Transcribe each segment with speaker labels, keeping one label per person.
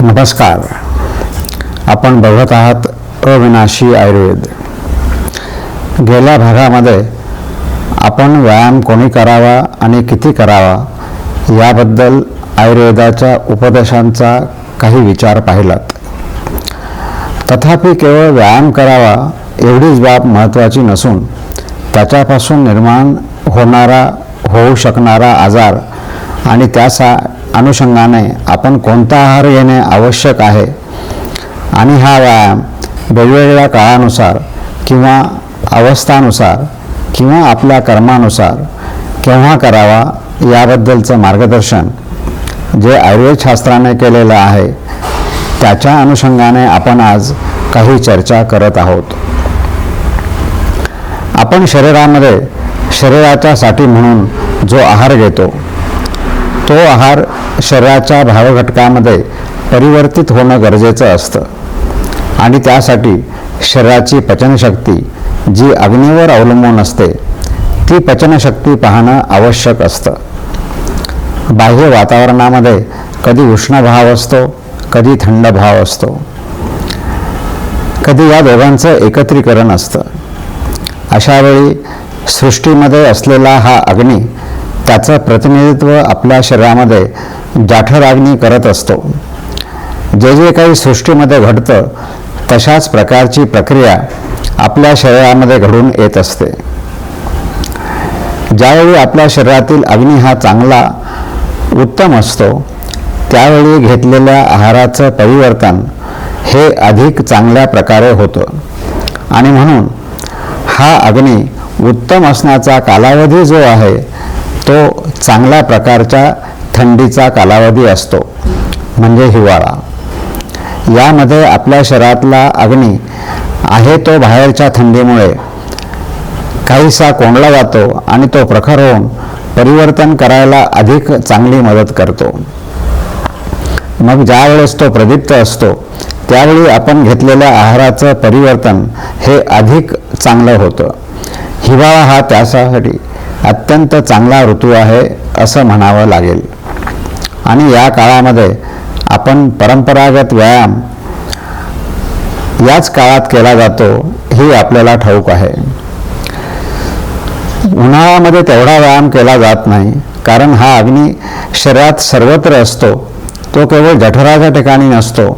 Speaker 1: नमस्कार. आपण बघत आहात अविनाशी आयुर्वेद. गेल्या भागामध्ये आपण व्यायाम कोणी करावा आणि किती करावा याबद्दल आयुर्वेदाच्या उपदेशांचा काही विचार पाहिलात. तथापि केवळ व्यायाम करावा एवढीच बाब महत्त्वाची नसून त्याच्यापासून निर्माण होणारा होऊ शकणारा आजार आणि त्याचा अनुषंगाने आपण कोणता आहार घेणे आवश्यक आहे? आणि हा व्यायाम वेगवेगळ्या काळानुसार किंवा अवस्थानुसार किंवा आपल्या कर्मानुसार केव्हा करावा याबद्दलचं मार्गदर्शन जे आयुर्वेदशास्त्राने केलेलं आहे त्याच्या अनुषंगाने आपण आज काही चर्चा करत आहोत. आपण शरीरामध्ये शरीराच्या साठी म्हणून जो आहार घेतो तो आहार शरीराच्या भावघटकामध्ये परिवर्तित होणं गरजेचं असतं. आणि त्यासाठी शरीराची पचनशक्ती जी अग्नीवर अवलंबून असते ती पचनशक्ती पाहणं आवश्यक असतं. बाह्य वातावरणामध्ये कधी उष्ण भाव असतो कधी थंड भाव असतो. कधी या दोघांचं एकत्रीकरण असतं. अशावेळी सृष्टीमध्ये असलेला हा अग्नी त्याचं प्रतिनिधित्व आपल्या शरीरामध्ये जाठराग्नी करत असतो. जे जे काही सृष्टीमध्ये घडतं तशाच प्रकारची प्रक्रिया आपल्या शरीरामध्ये घडून येत असते. ज्यावेळी आपल्या शरीरातील अग्नी हा चांगला उत्तम असतो त्यावेळी घेतलेल्या आहाराचं परिवर्तन हे अधिक चांगल्या प्रकारे होतं. आणि म्हणून हा अग्नी उत्तम असण्याचा कालावधी जो आहे तो चांगल्या प्रकारच्या थंडीचा कालावधी असतो म्हणजे हिवाळा. यामध्ये आपल्या शरीरातला अग्नी आहे तो बाहेरच्या थंडीमुळे. काहीसा कोंडला जातो आणि तो प्रखर होऊन परिवर्तन करायला अधिक चांगली मदत करतो. मग ज्यावेळेस तो प्रदीप्त असतो त्यावेळी आपण घेतलेल्या आहाराचं परिवर्तन हे अधिक चांगलं होतं. हिवाळा हा त्यासाठी अत्यंत चांगला ऋतू आहे असं म्हणावं लागेल. आणि या काळामध्ये आपण परंपरागत व्यायाम याच काळात केला जातो हे आपल्याला ठाऊक आहे. उन्हाळ्यामध्ये तेवढा व्यायाम केला जात नाही कारण हा अग्नी शरीरात सर्वत्र असतो. तो केवळ जठराच्या ठिकाणी नसतो.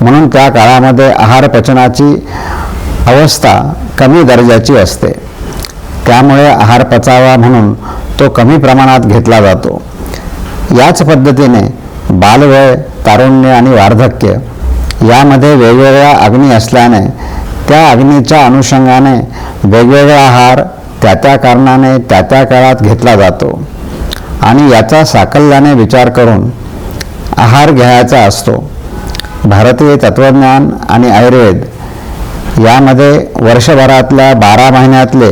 Speaker 1: म्हणून त्या काळामध्ये आहार पचनाची अवस्था कमी दर्जाची असते. त्यामुळे आहार पचावा म्हणून तो कमी प्रमाणात घेतला जातो. याच पद्धतीने बालवय तारुण्य आणि वार्धक्य यामध्ये वेगवेगळ्या अग्नी असल्याने त्या अग्नीच्या अनुषंगाने वेगवेगळा आहार त्या त्या कारणाने त्या त्या काळात घेतला जातो. आणि याचा साकल्याने विचार करून आहार घ्यायचा असतो. भारतीय तत्त्वज्ञान आणि आयुर्वेद यामध्ये वर्षभरातल्या बारा महिन्यातले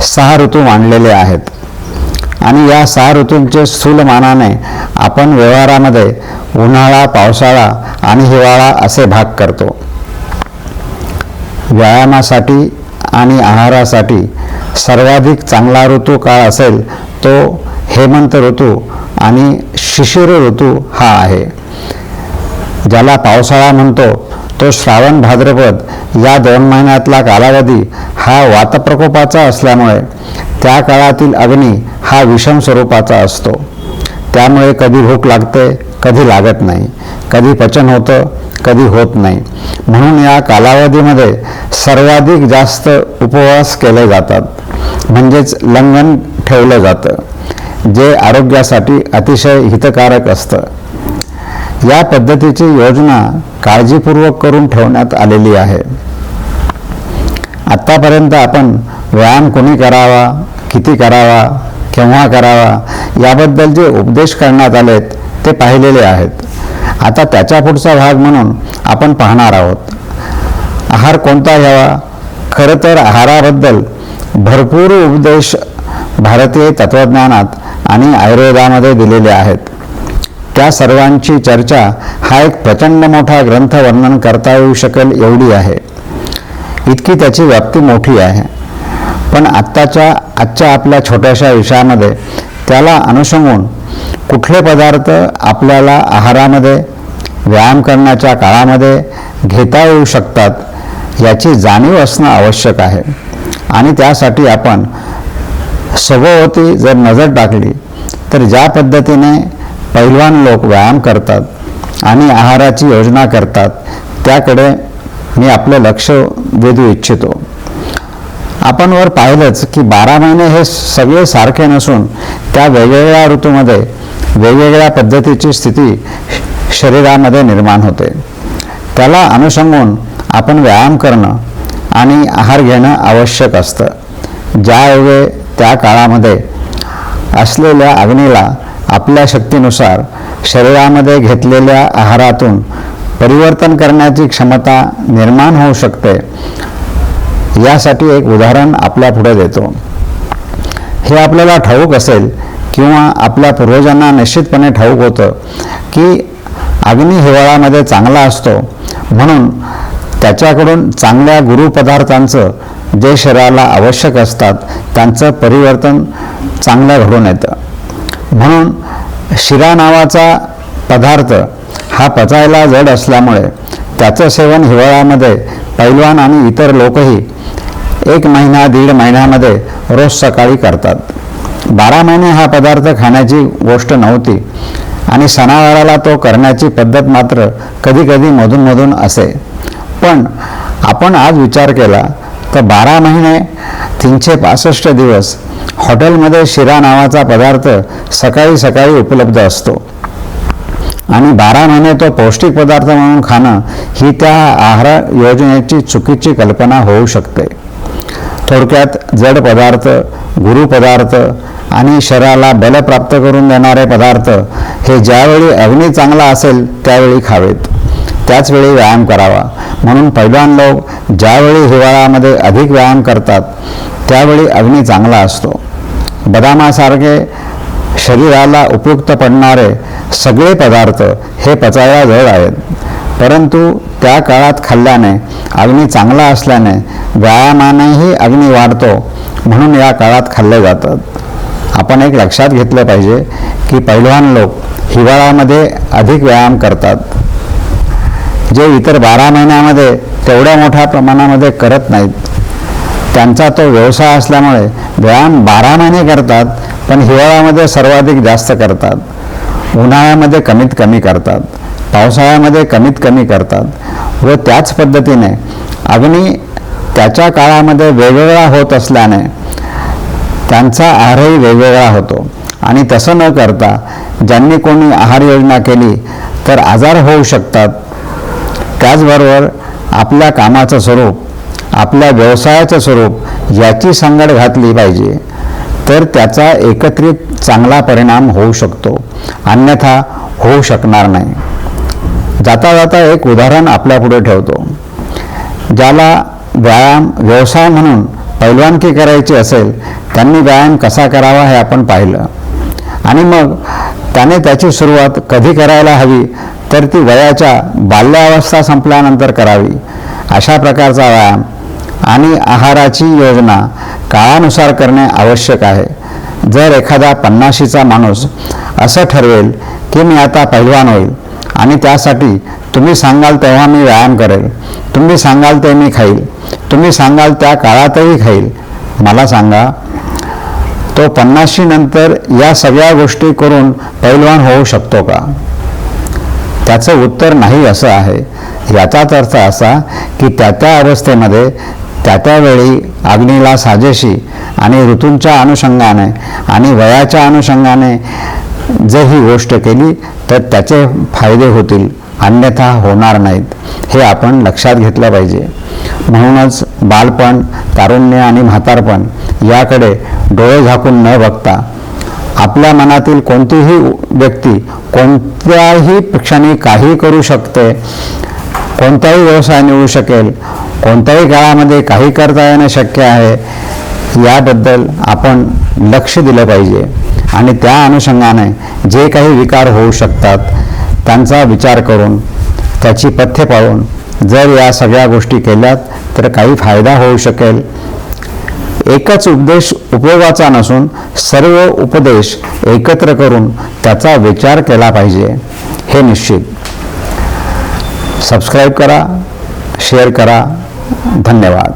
Speaker 1: सहा ऋतू मांडलेले आहेत. आणि या सहा ऋतूंचे स्थूलमानाने आपण व्यवहारामध्ये उन्हाळा पावसाळा आणि हिवाळा असे भाग करतो. व्यायामासाठी आणि आहारासाठी सर्वाधिक चांगला ऋतू काळ असेल तो हेमंत ऋतू आणि शिशिर ऋतू हा आहे. ज्याला पावसाळा म्हणतो तो श्रावण भाद्रपद या दोन महिन्यातला कालावधी हा वातप्रकोपाचा असल्यामुळे त्या काळातील अग्नी हा विषम स्वरूपाचा असतो. त्यामुळे कधी भूक लागते कधी लागत नाही कधी पचन होतं कधी होत नाही. म्हणून या कालावधीमध्ये सर्वाधिक जास्त उपवास केले जातात. म्हणजेच लंघन ठेवलं जातं जे आरोग्यासाठी अतिशय हितकारक असतं. या पद्धतीची योजना काळजीपूर्वक करून ठेवण्यात आलेली आहे. आत्तापर्यंत आपण व्यायाम कोणी करावा किती करावा केव्हा करावा याबद्दल जे उपदेश करण्यात आलेत ते पाहिलेले आहेत. आता त्याच्या पुढचा भाग म्हणून आपण पाहणार आहोत. आहार कोणता घ्यावा? खरं तर आहाराबद्दल भरपूर उपदेश भारतीय तत्त्वज्ञानात आणि आयुर्वेदामध्ये दिलेले आहेत. त्या सर्वांची चर्चा हा एक प्रचंड मोठा ग्रंथ वर्णन करता येऊ शकेल एवढी आहे. इतकी त्याची व्याप्ती मोठी आहे. पण आत्ताच्या आजच्या आपल्या छोट्याशा विषयामध्ये त्याला अनुषंगून कुठले पदार्थ आपल्याला आहारामध्ये व्यायाम करण्याच्या काळामध्ये घेता येऊ शकतात याची जाणीव असणं आवश्यक आहे. आणि त्यासाठी आपण सभोवती जर नजर टाकली तर ज्या पद्धतीने पैलवान लोक व्यायाम करतात आणि आहाराची योजना करतात त्याकडे मी आपलं लक्ष वेधू इच्छितो. आपण वर पाहिलंच की बारा महिने हे सगळे सारखे नसून त्या वेगवेगळ्या ऋतूमध्ये वेगवेगळ्या पद्धतीची स्थिती शरीरामध्ये निर्माण होते. त्याला अनुषंगून आपण व्यायाम करणं आणि आहार घेणं आवश्यक असतं. ज्यायोगे त्या काळामध्ये असलेल्या अग्नीला आपल्या शक्तीनुसार शरीरामध्ये घेतलेल्या आहारातून परिवर्तन करण्याची क्षमता निर्माण होऊ शकते. यासाठी एक उदाहरण आपल्या पुढे देतो. हे आपल्याला ठाऊक असेल किंवा आपल्या पूर्वजांना निश्चितपणे ठाऊक होतं की अग्नी हिवाळ्यामध्ये चांगला असतो. म्हणून त्याच्याकडून चांगल्या गुरुपदार्थांचं जे शरीराला आवश्यक असतात त्यांचं परिवर्तन चांगलं घडून येतं. म्हणून शिरा नावाचा पदार्थ हा पचायला जड असल्यामुळे त्याचं सेवन हिवाळ्यामध्ये पैलवान आणि इतर लोकही एक महिना दीड महिन्यामध्ये रोज सकाळी करतात. बारा महिने हा पदार्थ खाण्याची गोष्ट नव्हती आणि सणावाराला तो करण्याची पद्धत मात्र कधीकधी मधूनमधून असे. पण आपण आज विचार केला तर बारा महिने तीनशे पासष्ट दिवस हॉटेलमध्ये शिरा नावाचा पदार्थ सकाळी सकाळी उपलब्ध असतो. आणि बारा महिने तो पौष्टिक पदार्थ म्हणून खाणं ही त्या आहार योजनेची चुकीची कल्पना होऊ शकते. थोडक्यात जड पदार्थ गुरु पदार्थ आणि शरीराला बल प्राप्त करून देणारे पदार्थ हे ज्यावेळी अग्नी चांगला असेल त्यावेळी खावेत. त्याचवेळी व्यायाम करावा. म्हणून पैलवान लोक ज्यावेळी हिवाळ्यामध्ये अधिक व्यायाम करतात त्यावेळी अग्नी चांगला असतो. बदामासारखे शरीराला उपयुक्त पडणारे सगळे पदार्थ हे पचायला जड आहेत. परंतु त्या काळात खाल्ल्याने अग्नी चांगला असल्याने व्यायामानेही अग्नी वाढतो म्हणून या काळात खाल्ले जातात. आपण एक लक्षात घेतलं पाहिजे की पैलवान लोक हिवाळ्यामध्ये अधिक व्यायाम करतात. जे इतर बारा महिन्यामध्ये तेवढ्या मोठ्या प्रमाणामध्ये करत नाहीत. त्यांचा तो व्यवसाय असल्यामुळे व्यायाम बारा महिने करतात पण हिवाळ्यामध्ये सर्वाधिक जास्त करतात. उन्हाळ्यामध्ये कमीत कमी करतात. पावसाळ्यामध्ये कमीत कमी करतात. व त्याच पद्धतीने अग्नी त्याच्या काळामध्ये वेगवेगळा होत असल्याने त्यांचा आहारही वेगवेगळा होतो. आणि तसं न करता ज्यांनी कोणी आहार योजना केली तर आजार होऊ शकतात. त्याचबरोबर आपल्या कामाचं स्वरूप आपल्या व्यवसायाचं स्वरूप याची सांगड घातली पाहिजे. तर त्याचा एकत्रित चांगला परिणाम होऊ शकतो. अन्यथा होऊ शकणार नाही. जाता जाता एक उदाहरण आपल्यापुढे ठेवतो. ज्याला व्यायाम व्यवसाय म्हणून पैलवानकी करायची असेल त्यांनी व्यायाम कसा करावा हे आपण पाहिलं. आणि मग त्याने त्याची सुरुवात कधी करायला हवी तर ती वयाच्या बाल्यावस्था संपल्यानंतर करावी. अशा प्रकारचा व्यायाम आणि आहाराची योजना काळानुसार करणे आवश्यक आहे. जर एखादा पन्नाशीचा माणूस असं ठरवेल की मी आता पहिलवान होईल आणि त्यासाठी तुम्ही सांगाल तेव्हा मी व्यायाम करेल तुम्ही सांगाल ते मी खाईल तुम्ही सांगाल त्या काळातही खाईल मला सांगा तो पन्नाशी नंतर या सगळ्या गोष्टी करून पैलवान होऊ शकतो का? त्याचं उत्तर नाही असं आहे. याचाच अर्थ असा की त्या त्या अवस्थेमध्ये त्या त्यावेळी अग्नीला साजेशी आणि ऋतूंच्या अनुषंगाने आणि वयाच्या अनुषंगाने जर ही गोष्ट केली तर त्याचे फायदे होतील. अन्यथा होणार नाहीत. हे आपण लक्षात घेतलं पाहिजे. म्हणूनच बालपण तारुण्य आणि म्हातारपण याकडे डोळे झाकून न बघता आपल्या मनातील कोणतीही व्यक्ती कोणत्याही क्षणी काही करू शकते कोणताही व्यवसाय निवडू शकेल कोणत्याही काळामध्ये काही करता येणं शक्य आहे याबद्दल आपण लक्ष दिलं पाहिजे. आणि त्या अनुषंगाने जे काही विकार होऊ शकतात त्यांचा विचार करून त्याची पथ्य पाळून जर या सगळ्या गोष्टी केल्यात तर काही फायदा होऊ शकेल. एकच उपदेश उपयोगाचा नसून सर्व उपदेश एकत्र करून त्याचा विचार केला पाहिजे हे निश्चित. सबस्क्राईब करा शेअर करा. धन्यवाद.